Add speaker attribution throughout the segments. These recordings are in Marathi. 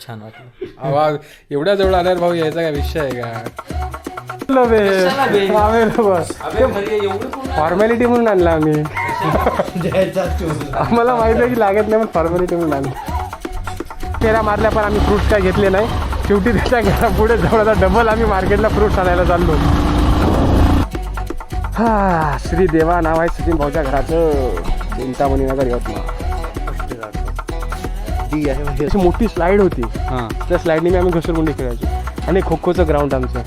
Speaker 1: छान वाटलं.
Speaker 2: आवाज एवढ्या जवळ आल्यावर भाऊ यायचा काय विषय आहे का? फॉर्मॅलिटी म्हणून आणला आम्ही. आम्हाला माहीत आहे की लागत नाही पण फॉर्मॅलिटी म्हणून आणलं. फेऱ्या मारल्या पण आम्ही फ्रुट्स काय घेतले नाही. शेवटी त्याच्या घरापुढे जवळ डबल आम्ही मार्केटला फ्रुट्स आणायला चाललो. हा श्री देवा नाव आहे सचिन भाऊच्या घराचं. चिंतामणी नगर यवतमाळ. अशी मोठी स्लाईड होती.
Speaker 1: हां.
Speaker 2: त्या स्लाईडने मी आम्ही घसरगुंडी खेळायचो. आणि खो खोचं ग्राउंड आमचं.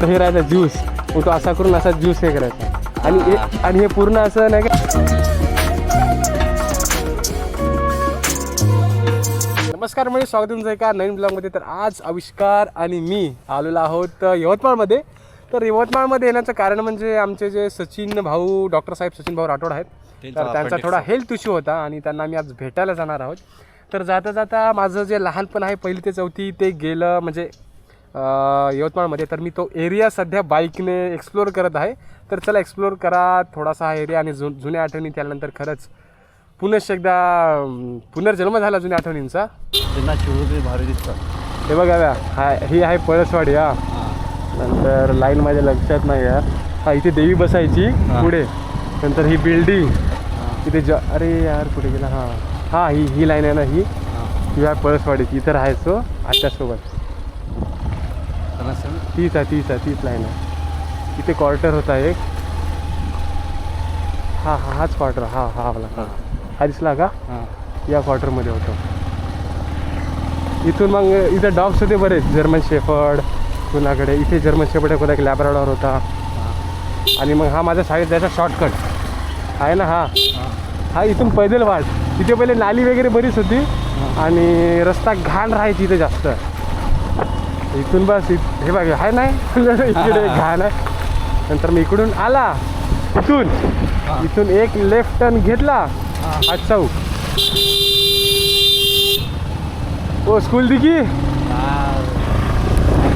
Speaker 2: तर हे राहायचा ज्यूस मग तो असा करून असा ज्यूस हे करायचा. आणि हे- आणि हे पूर्ण असं नाही का नमस्कार म्हणजे स्वागत तुमचं एका नवीन ब्लॉगमध्ये तर आज आविष्कार आणि मी आलेलो आहोत यवतमाळमध्ये. तर यवतमाळमध्ये येण्याचं कारण म्हणजे आमचे जे सचिन भाऊ डॉक्टर साहेब सचिन भाऊ राठोड आहेत. तर त्यांचा थोडा हेल्थ इश्यू होता आणि त्यांना आम्ही आज भेटायला जाणार आहोत. तर जाता जाता माझं जे लहानपण आहे पहिली ते चौथी ते गेलं म्हणजे यवतमाळमध्ये. तर मी तो एरिया सध्या बाईकने एक्सप्लोअर करत आहे. तर चला एक्सप्लोअर करा थोडासा हा एरिया आणि जु जुन्या आठवणी त्यानंतर खरंच पुनश एकदा पुनर्जन्म झाला जुन्या आठवणींचा.
Speaker 1: त्यांना चिवडे भारी दिसतात.
Speaker 2: हे बघा बघा, हा ही आहे पळसवाडी हा. नंतर लाईन माझ्या लक्षात नाही यार हा इथे देवी बसायची पुढे. नंतर ही बिल्डिंग इथे ज अरे यार कुठे गेला? हा. हा ही ही लाईन आहे ना ही. आहे पळसवाडीची. इथं राहायचो आत्यासोबत. तीच आहे तीच आहे तीच लाईन आहे. इथे क्वार्टर होता एक. हा हा हाच क्वार्टर हा हा वाला हा. हा दिसला का? या क्वार्टरमध्ये होतो. इथून मग इथं डॉग्स होते बरेच. जर्मन शेफर्ड कुणाकडे? इथे जर्मन शेफर्ड आहे, कोणा एक लॅब्राडॉर होता आणि मग हा माझ्या शाळेत जायचा शॉर्टकट आहे ना हा. हा इथून पैदल वाट. तिथे पहिले नाली वगैरे बरीच होती. आणि रस्ता घाण राहायची इथे जास्त. इथून बस हे बघ आहे नाही? इकडे घाण आहे. नंतर मी इकडून आला. इथून. इथून एक लेफ्ट टर्न घेतला. हा चौक ओ स्कूल दिखी?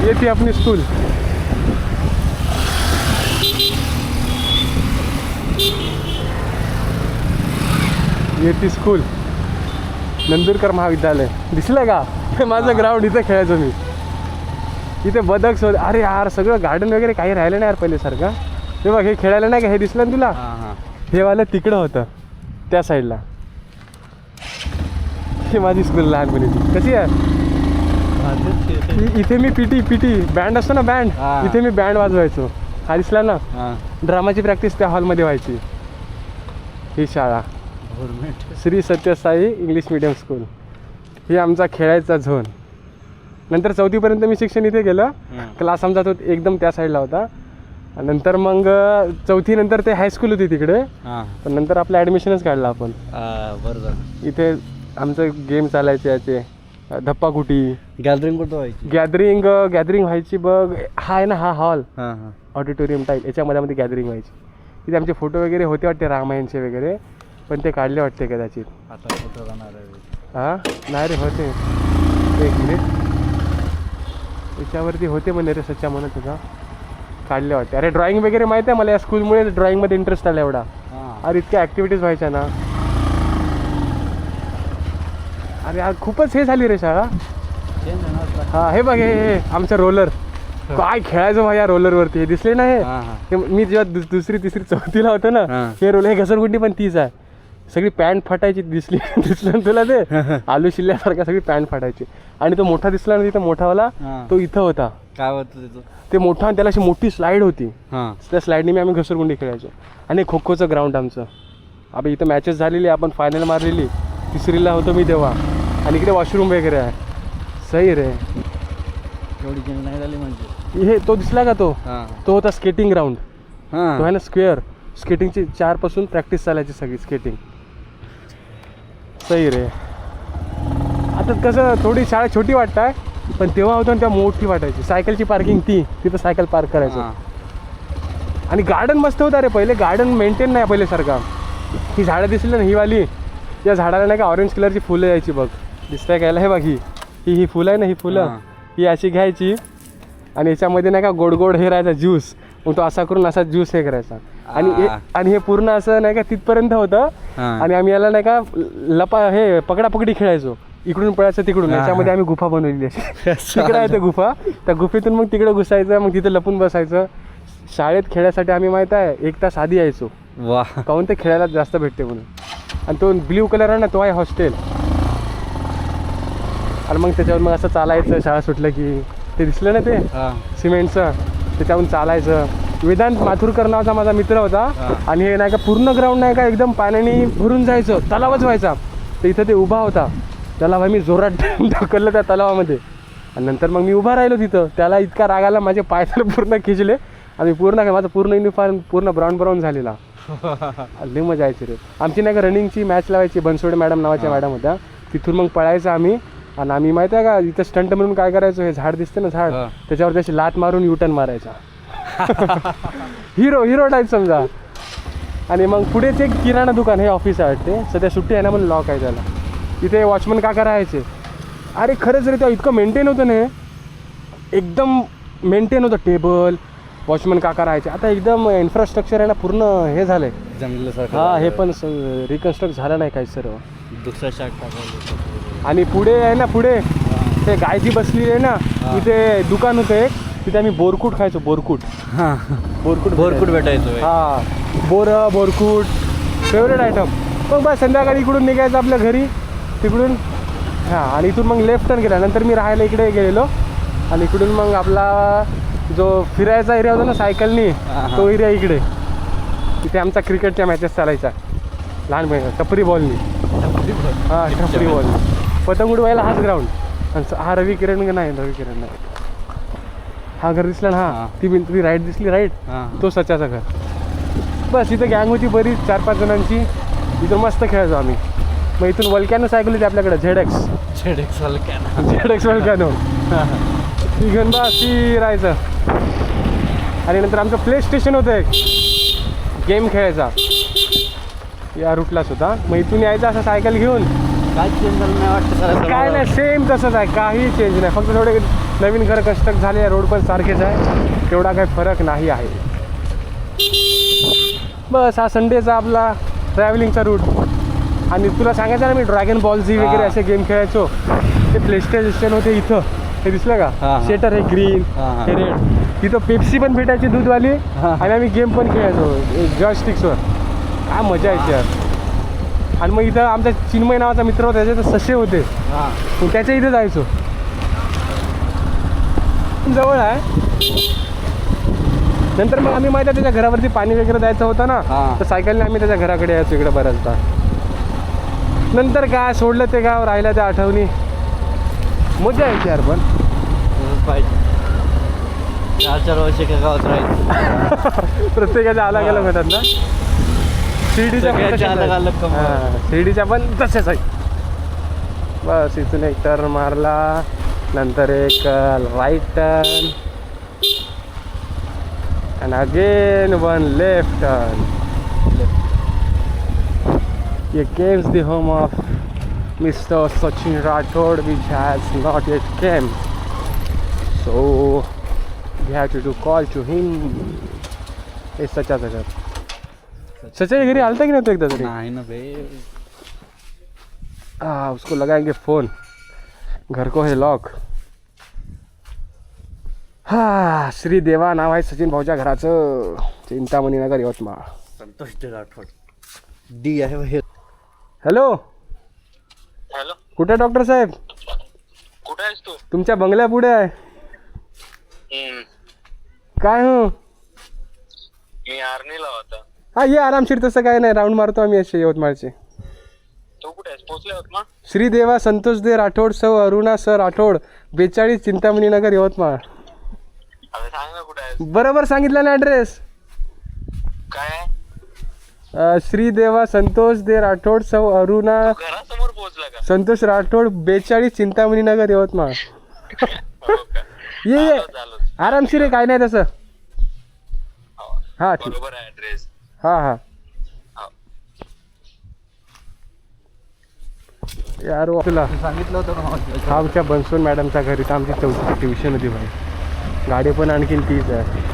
Speaker 2: ये थी अपनी स्कूल ये थी स्कूल नंदुरकर महाविद्यालय. दिसलं का? हे. माझं ग्राउंड इथं खेळायचो मी. इथे बदक होते अरे यार सगळं गार्डन वगैरे काही राहिलं नाही यार पहिल्यासारखं. हे बघ हे खेळायला नाही का? हे दिसलं ना तुला?
Speaker 1: हां
Speaker 2: वालं तिकडं होतं त्या साईडला ही माझी स्कूल लहानपणीची कशी आहे? इथे मी पीटी पीटी बँड असतो ना बँड. इथे मी बँड वाजवायचो. हा दिसला ना? ड्रामाची प्रॅक्टिस त्या हॉलमध्ये व्हायची. ही शाळा.
Speaker 1: Government
Speaker 2: Shri Satyasai English medium school. ही आमचा खेळायचा झोन. नंतर चौथीपर्यंत मी शिक्षण इथे केलं. क्लास आमचा तो एकदम त्या साईडला होता. नंतर मग चौथी नंतर ते हायस्कूल होती तिकडे. पण नंतर आपलं ॲडमिशनच काढलं आपण.
Speaker 1: बरं झालं
Speaker 2: इथे आमचं गेम चालायचे याचे. धप्पाकुटी.
Speaker 1: गॅदरिंग कुठं व्हायची?
Speaker 2: गॅदरिंग गॅदरिंग व्हायची बघ. हा आहे ना हा हॉल ऑडिटोरियम टाईप याच्यामध्ये मध्ये गॅदरिंग व्हायची. तिथे आमचे फोटो वगैरे होते वाटते रामायणचे वगैरे. पण ते काढले वाटते कदाचित.
Speaker 1: आता कुठं जाणार आहे?
Speaker 2: हा? नाही रे होते. एक मिनिट याच्यावरती होते म्हणे रे सच्चा म्हणत होता. काढले वाटते. अरे ड्रॉइंग वगैरे माहिती आहे मला? या स्कूलमुळे ड्रॉइंगमध्ये इंटरेस्ट आला एवढा.
Speaker 1: हां.
Speaker 2: अरे इतक्या ॲक्टिव्हिटीज व्हायच्या ना. अरे यार खूपच हे झाली रे शाळा.
Speaker 1: चेंज होणार
Speaker 2: हा हे बघ हे हे आमचं रोलर काय खेळायचो भाई या रोलरवरती हे दिसले ना हे?
Speaker 1: हां हां.
Speaker 2: हे मी जेव्हा दु- दुसरी तिसरी चौथीला होतो ना
Speaker 1: हा.
Speaker 2: हे रोल हे घसरगुंडी पण तीच आहे. सगळी पॅन्ट फाटायची दिसली दिसलं ना तुला ते? आलू शिल्ल्यासारखा सगळी पॅन्ट फाटायची. आणि तो मोठा दिसला ना तिथं मोठावाला. तो इथं होता.
Speaker 1: काय होतं
Speaker 2: ते मोठा आणि त्याला अशी मोठी स्लाईड होती. त्या स्लाईडने मी आम्ही घसरगुंडी खेळायचो. आणि खो खोचं ग्राउंड आमचं. आपण इथं मॅचेस झालेली आपण फायनल मारलेली. तिसरीला होतो मी तेव्हा. आणि इकडे वॉशरूम वगैरे आहे. सही रे.
Speaker 1: एवढी चेंज नाही झाली म्हणजे.
Speaker 2: हे तो दिसला का तो? तो होता स्केटिंग ग्राउंड तो आहे ना स्क्वेअर स्केटिंगची चारपासून प्रॅक्टिस चालायची सगळी स्केटिंग सही रे. आता कसं थोडी शाळा छोटी वाटत आहे पण तेव्हा होतं ना त्या मोठी वाटायची. सायकलची पार्किंग ती तिथं सायकल पार्क करायचं. आणि गार्डन मस्त होता रे पहिले. गार्डन मेंटेन नाही पहिले सारखा ही झाडं दिसली ना ही वाली या झाडाला नाही का ऑरेंज कलरची फुलं यायची बघ. दिसतंय कायला हे बघ ही. ही ही फुलं आहे ना ही फुलं.
Speaker 1: हां.
Speaker 2: ही अशी घ्यायची. आणि याच्यामध्ये नाही का गोड गोड हे राहायचा ज्यूस मग तो असा करून असा ज्यूस हे करायचा. आणि हे-. आणि हे पूर्ण असं नाही का तिथपर्यंत होतं.
Speaker 1: हां.
Speaker 2: आणि आम्ही याला नाही का लपा हे पकडापकडी खेळायचो. इकडून पळायचं तिकडून. याच्यामध्ये आम्ही गुफा बनवलेली अशी. तिकडे आहे ते गुफा. त्या गुफेतून मग तिकडे घुसायचं मग तिथे लपून बसायचं. शाळेत खेळायसाठी आम्ही माहीत आहे एक तास आधी यायचो.
Speaker 1: वा.
Speaker 2: काहून ते खेळायला जास्त भेटते म्हणून. आणि तो ब्ल्यू कलर आहे ना तो आहे हॉस्टेल. आणि मग त्याच्यावर मग असं चालायचं शाळा सुटलं की. ते दिसलं ना ते?
Speaker 1: हा.
Speaker 2: सिमेंटचं. त्याच्यावरून चालायचं. वेदांत माथुरकर नावाचा माझा मित्र होता. आणि हे नाही का पूर्ण ग्राउंड नाही का एकदम पाण्याने भरून जायचं. तलावच व्हायचा. तर इथं ते उभा होता. त्याला भाई मी जोरात ढकललं त्या तलावामध्ये. आणि नंतर मग मी उभा राहिलो तिथं. त्याला इतका राग आला माझे पाय त्याला पूर्ण खिचले आणि पूर्ण माझा पूर्ण युनिफॉर्म पूर्ण ब्राऊन ब्राऊन झालेला. लई मजा यायची रे. आमची नाही का रनिंगची मॅच लावायची बनसोडे मॅडम नावाच्या मॅडम होत्या. तिथून मग पळायचं आम्ही. आणि आम्ही माहिती आहे का इथं स्टंट म्हणून काय करायचो हे झाड दिसते ना झाड
Speaker 1: हा.
Speaker 2: त्याच्यावर त्याची लात मारून युटर्न मारायचा. हिरो हिरो टाईप समजा. आणि मग पुढेच एक किराणा दुकान हे ऑफिस आहे वाटते. सध्या सुट्टी आहे ना म्हणून लॉक आहे त्याला. तिथे वॉचमन काका राहायचे. अरे खरंच रे तेव्हा इतकं मेंटेन होतं ना हे. एकदम मेंटेन होतं टेबल वॉचमन काका राहायचे. आता एकदम इन्फ्रास्ट्रक्चर आहे ना पूर्ण हे झालं आहे
Speaker 1: जमलेलं
Speaker 2: हा हे पण रिकन्स्ट्रक्ट झालं नाही काही सर्व.
Speaker 1: शाक टाकायला.
Speaker 2: आणि पुढे आहे ना पुढे ते गाय जी बसली आहे ना. तिथे दुकान होतं एक तिथे आम्ही बोरकूट खायचो बोरकूट.
Speaker 1: हा.
Speaker 2: बोरकूट
Speaker 1: भरपूर भेटायचो.
Speaker 2: हा. बोर बोरकूट फेवरेट आयटम मग बस संध्याकाळी इकडून निघायचं आपल्या घरी तिकडून. हां आणि इथून मग लेफ्ट टर्न केला. नंतर मी राहायला इकडे गेलेलो. आणि इकडून मग आपला जो फिरायचा एरिया होता ना सायकलनी. तो एरिया इकडे. तिथे आमचा क्रिकेटच्या मॅचेस चालायच्या लहानपणी टपरी बॉलनी हां टपरी बॉलनी पतंग उडवायला हाच ग्राउंड आणि हा रवी किरण नाही? रवी किरण नाही. हा घर दिसला ना हा. ती ती राईट दिसली राईट. तो सच्याचं घर. बस इथं गँग होती बरीच चार पाच जणांची. इथं मस्त खेळायचो आम्ही. मग इथून वल्क्यानं सायकल होती आपल्याकडे झेड एक्स
Speaker 1: झेडेक्स वाला कॅन
Speaker 2: झेड एक्स वल्क्यानो ती घेऊन बा ती राहायचं. आणि नंतर आमचं प्ले स्टेशन होतं एक. गेम खेळायचा. या रूटलाच होता मग इथून यायचं असं सायकल घेऊन.
Speaker 1: काय चेंज झालं नाही वाटतं जरा
Speaker 2: काय नाही सेम तसंच आहे. काही चेंज नाही. फक्त थोडे नवीन घर कन्स्ट्रक्ट झाले रोड पण सारखेच आहे. तेवढा काही फरक नाही आहे. बस हा संडेचा आपला ट्रॅव्हलिंगचा रूट आणि तुला सांगायचं ना मी ड्रॅगन बॉल झी वगैरे. असे गेम खेळायचो. ते प्ले स्टेशन होते इथं. हे दिसलं का. शेटर हे. ग्रीन
Speaker 1: हा,
Speaker 2: रेड तिथं पेप्सी पण भेटायची दूधवाली. आणि आम्ही गेम पण खेळायचो. जॉयस्टिक्सवर काय मजा यायची यार. आणि मग इथं आमचा चिन्मय नावाचा मित्र होता त्याचे ससे होते.
Speaker 1: हां.
Speaker 2: मग त्याच्या इथे जायचो. जवळ आहे. नंतर मग आम्ही माहिती त्याच्या घरावरती पाणी वगैरे द्यायचं होतं ना. तर सायकलने आम्ही त्याच्या घराकडे यायचो इकडे बऱ्याचदा. नंतर काय सोडलं ते गाव राहिलं त्या आठवणी. मजा यायची यार पण.
Speaker 1: पाहिजे चार चार वर्ष गावात राहायचं.
Speaker 2: प्रत्येकाच्या अलग अलग होतात ना. शिर्डीच्या पण तशाच
Speaker 1: अलग
Speaker 2: आहेत.
Speaker 1: अलग कमाल.
Speaker 2: हा, शिर्डीच्या पण तसेच आहे बस इथून एक टर्न मारला नंतर एक right turn and again one left turn ये games the home of Mr. Sachin Rathod which has not yet came so we have to do call to him हे सचाचं घर सच्या घरी आलता की नाही तो एकदा तरी?
Speaker 1: नाही ना बे.
Speaker 2: हाँ उसको लगाएंगे फोन घर को है लॉक हा श्री देवा नाव आहे सचिन भाऊच्या घराचं. चिंतामणीनगर यवतमाळ.
Speaker 1: संतोष राठोड. डी आहे बाहेर
Speaker 2: हॅलो
Speaker 3: हॅलो
Speaker 2: कुठे डॉक्टर साहेब?
Speaker 3: कुठे आहेस तू?
Speaker 2: तुमच्या बंगल्या पुढे आहे.
Speaker 3: हम्म,
Speaker 2: काय हो?
Speaker 3: मी आर्नीला होता
Speaker 2: हा ये आरामशीर तसं काय नाही. राऊंड मारतो आम्ही असे यवतमाळचे.
Speaker 3: तू कुठे आहेस पोहोचले होत मग
Speaker 2: श्री देवा संतोष दे राठोड सौ अरुणा सर राठोड बेचाळीस चिंतामणीनगर यवतमाळ.
Speaker 3: अरे सांग ना कुठे आहेस
Speaker 2: बरोबर सांगितलं ना ॲड्रेस
Speaker 3: काय आहे?
Speaker 2: श्री देवा संतोष दे राठोड सौ अरुणा
Speaker 3: तू घरासमोर पोहोचला का?
Speaker 2: संतोष राठोड बेचाळीस चिंतामणी नगर यवतमाळ.
Speaker 3: हो का?
Speaker 2: ये ये.
Speaker 3: आलोच, आलोच.
Speaker 2: आरामशीर आहे काय नाही तसं.
Speaker 3: हो.
Speaker 2: हा ठीक.
Speaker 3: बरोबर आहे ऍड्रेस
Speaker 2: हा हा. यार वा- तुला
Speaker 1: सांगितलं होतं?
Speaker 2: आमच्या बनसोन मॅडमच्या घरी तर आमची चौथी ट्युशन होती भाई गाडी पण आणखीन तीच आहे.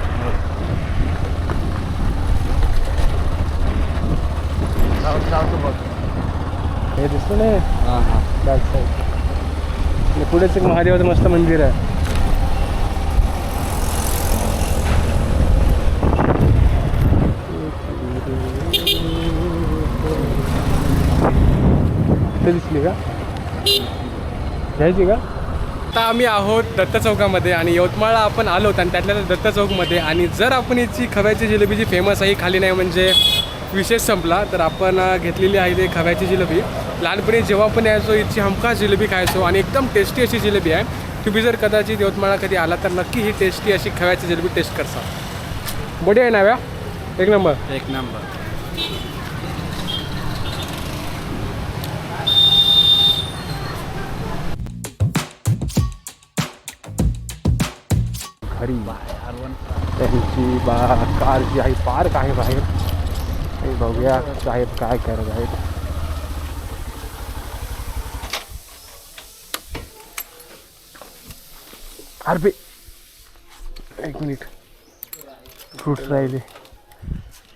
Speaker 2: हे दिसतं नाही?
Speaker 1: हां हां.
Speaker 2: बॅक साईड पुढेच एक महादेवाचं मस्त मंदिर आहे. इथे दिसली का? घ्यायची का? आता आम्ही आहोत दत्त चौकामध्ये आणि यवतमाळला आपण आलो आणि त्यातल्या त्यात दत्त चौकमध्ये आणि जर आपण याची खव्याची जिलेबी जी फेमस आहे ही खाली नाही म्हणजे विशेष संपला तर आपण घेतलेली आहे ते खव्याची जिलेबी. लहानपणी जेव्हा पण यायचो याची हमखास जिलेबी खायचो आणि एकदम टेस्टी अशी जिलेबी आहे. तुम्ही जर कदाचित यवतमाळला कधी आला तर नक्की ही टेस्टी अशी खव्याची जिलेबी टेस्ट करसा बढी आहे ना व्या? एक नंबर.
Speaker 1: एक नंबर.
Speaker 2: घरी. त्यांची बा कार जी आहे पार्क आहे बाहेर. हे बघूया साहेब काय करत आहेत. अरे एक मिनिट. फ्रुट्स राहिले.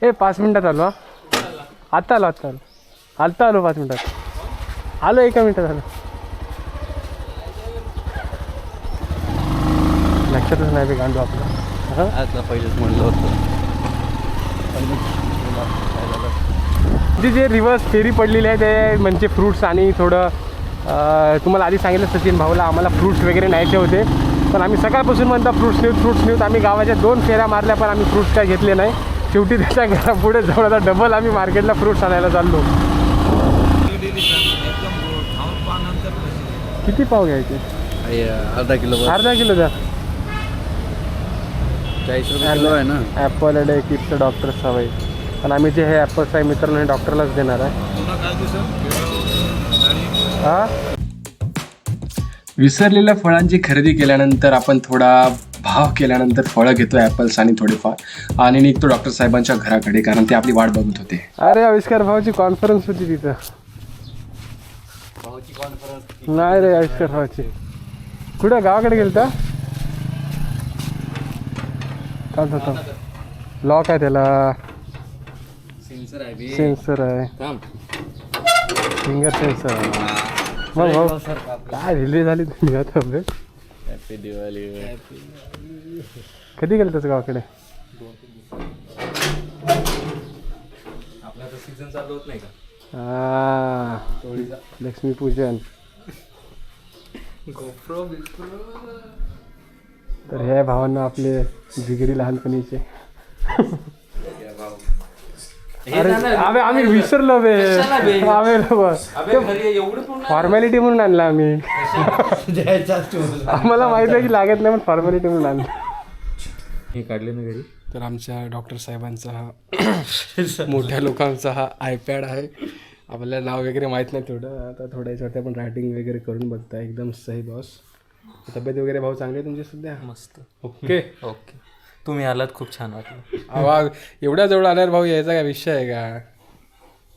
Speaker 2: ए पाच मिनिटात आलो आत्ता आलो आत्ता आलो. आत्ता आलो पाच मिनिटात. आलो एका मिनिटात आलो. लक्षातच नाही बे गांडू आपलं. हं?
Speaker 1: आता पहिलेच म्हणलं होतं.
Speaker 2: जे जे रिवर्स फेरी पडलेली आहे ते म्हणजे फ्रूट्स आणि थोडं तुम्हाला आधी सांगितलं सचिन भाऊला आम्हाला फ्रूट्स वगैरे न्यायचे होते. पण आम्ही सकाळपासून म्हणता फ्रूट्स नेऊत फ्रूट्स नेऊत. आम्ही गावाच्या दोन फेऱ्या मारल्या पण आम्ही फ्रूट्स काय घेतले नाही. शेवटी त्याच्या घरापुढे जवळ आता डबल आम्ही मार्केटला फ्रूट्स आणायला चाललो. किती पाव घ्यायचे?
Speaker 1: अर्धा किलो
Speaker 2: अर्धा किलो द्या.
Speaker 1: चाळीस रुपये किलो आहे ना?
Speaker 2: ॲपल अडे किप्स डॉक्टर सवय. पण आम्ही जे हे ॲपल्स आहे मित्रांनो हे डॉक्टरलाच देणार आहे. हा?
Speaker 4: विसरलेल्या फळांची खरेदी केल्यानंतर आपण थोडा भाव केल्यानंतर फळं घेतो ॲपल्स आणि थोडेफार. आणि निघतो डॉक्टर साहेबांच्या घराकडे कारण ते आपली वाट बघत होते.
Speaker 2: अरे आविष्कार भावाची कॉन्फरन्स होती तिथं. नाही रे आविष्कार भावाची. कुठं? गावाकडे गेलता? थांब थांब थांब लॉक आहे त्याला. सेन्सर आहे फिंगर सेन्सर आहे. मग भाऊ काय रिलीज झाली तुम्ही आता?
Speaker 1: हॅपी दिवाळी
Speaker 2: कधी गेलं त्याचं गावाकडे हा. लक्ष्मीपूजन. तर हे भावांना आपले जिगरी लहानपणीचे. अरे आम्ही आम्ही विसरलो बे. आम्ही फॉर्मॅलिटी म्हणून आणला आम्ही. आम्हाला माहीत आहे की लागत नाही पण फॉर्मॅलिटी म्हणून आणलं.
Speaker 1: हे काढले ना घरी.
Speaker 2: तर आमच्या डॉक्टर साहेबांचा हा मोठ्या लोकांचा हा आयपॅड आहे. आपल्याला नाव वगैरे माहीत नाही थोडं आता थोड्या याच्यावरती आपण रायटिंग वगैरे करून बघता एकदम सही बॉस तब्येत वगैरे भाऊ चांगली आहे तुमची सध्या?
Speaker 5: मस्त.
Speaker 2: ओके.
Speaker 5: ओके. तुम्ही आलात खूप छान वाटलं.
Speaker 2: आवा एवढ्या जवळ आल्यावर भाऊ यायचा काय विषय आहे का?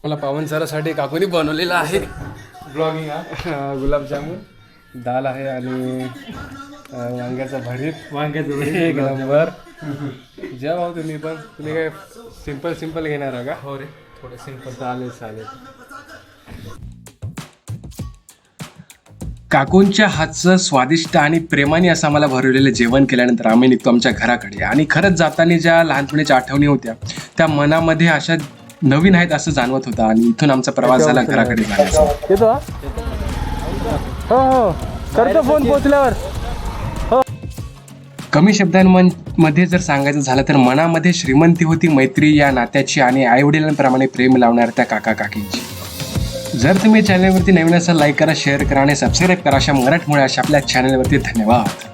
Speaker 2: मला पावन सरासाठी काकूनी बनवलेला आहे. ब्लॉगिंग गुलाबजामुन दाल आहे आणि वांग्याचं भरीत. वांग्याचं एक नंबर. ज्या भाऊ तुम्ही पण. तुम्ही काय सिंपल सिंपल घेणार का?
Speaker 5: हो रे थोडं सिंपल
Speaker 2: चालेल चालेल.
Speaker 4: काकूंच्या हातचं स्वादिष्ट आणि प्रेमाने असं आम्हाला भरवलेलं जेवण केल्यानंतर आम्ही निघतो आमच्या घराकडे. आणि खरंच जाताना ज्या लहानपणीच्या आठवणी होत्या त्या मनामध्ये अशा नवीन आहेत असं जाणवत होतं आणि इथून आमचा प्रवास झाला घराकडे जाण्याचा.
Speaker 2: हा? हो हो. करतो फोन पोचल्यावर
Speaker 4: कमी शब्दांमध्ये जर सांगायचं झालं तर मनामध्ये श्रीमंती होती मैत्री या नात्याची आणि आईवडिलांप्रमाणे प्रेम लावणार त्या काका काकींची जर तुम्ही चॅनलवरती नवीन असाल लाईक करा शेअर करा आणि सबस्क्राईब करा. अशा मराठमोळ्या अशा आपल्या चॅनलवरती धन्यवाद.